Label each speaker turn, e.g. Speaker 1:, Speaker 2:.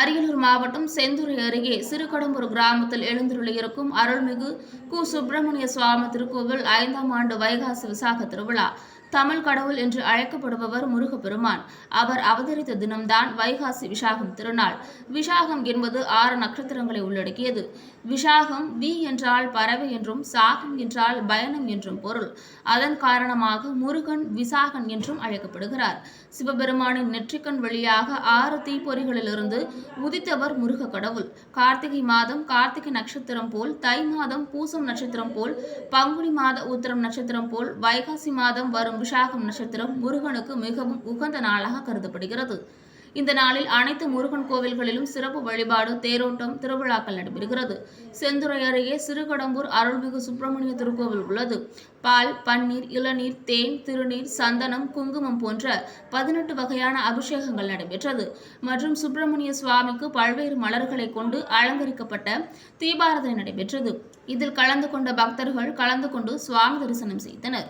Speaker 1: அரியலூர் மாவட்டம் செந்துறை அருகே சிறுகடம்பூர் கிராமத்தில் எழுந்துள்ளிருக்கும் அருள்மிகு கு. சுப்பிரமணிய சுவாமி திருக்கோவில் ஐந்தாம் ஆண்டு வைகாசி விசாக திருவிழா. தமிழ் கடவுள் என்று அழைக்கப்படுபவர் முருகப்பெருமான். அவர் அவதரித்த தினம்தான் வைகாசி விசாகம் திருநாள். விசாகம் என்பது ஆறு நட்சத்திரங்களை உள்ளடக்கியது. விஷாகம் வி என்றால் பறவை என்றும் சாகம் என்றால் பயணம் என்றும் பொருள். அதன் காரணமாக முருகன் விசாகன் என்றும் அழைக்கப்படுகிறார். சிவபெருமானின் நெற்றிக்கண் வழியாக ஆறு தீப்பொறிகளிலிருந்து உதித்தவர் முருக கடவுள். கார்த்திகை மாதம் கார்த்திகை நட்சத்திரம் போல் தை மாதம் பூசம் நட்சத்திரம் போல் பங்குனி மாத உத்தரம் நட்சத்திரம் போல் வைகாசி மாதம் வரும் அபிஷாகம் நட்சத்திரம் முருகனுக்கு மிகவும் உகந்த நாளாக கருதப்படுகிறது. இந்த நாளில் அனைத்து முருகன் கோவில்களிலும் சிறப்பு வழிபாடு தேரோட்டம் திருவிழாக்கள் நடைபெறுகிறது. செந்துறை அருகே சிறுகடம்பூர் அருள்மிகு சுப்பிரமணிய திருக்கோவில் உள்ளது. பால் பன்னீர் இளநீர் தேன் திருநீர் சந்தனம் குங்குமம் போன்ற பதினெட்டு வகையான அபிஷேகங்கள் நடைபெற்றது. மற்றும் சுப்பிரமணிய சுவாமிக்கு பல்வேறு மலர்களை கொண்டு அலங்கரிக்கப்பட்ட தீபாரதனை நடைபெற்றது. இதில் கலந்து கொண்ட பக்தர்கள் கலந்து கொண்டு சுவாமி தரிசனம் செய்தனர்.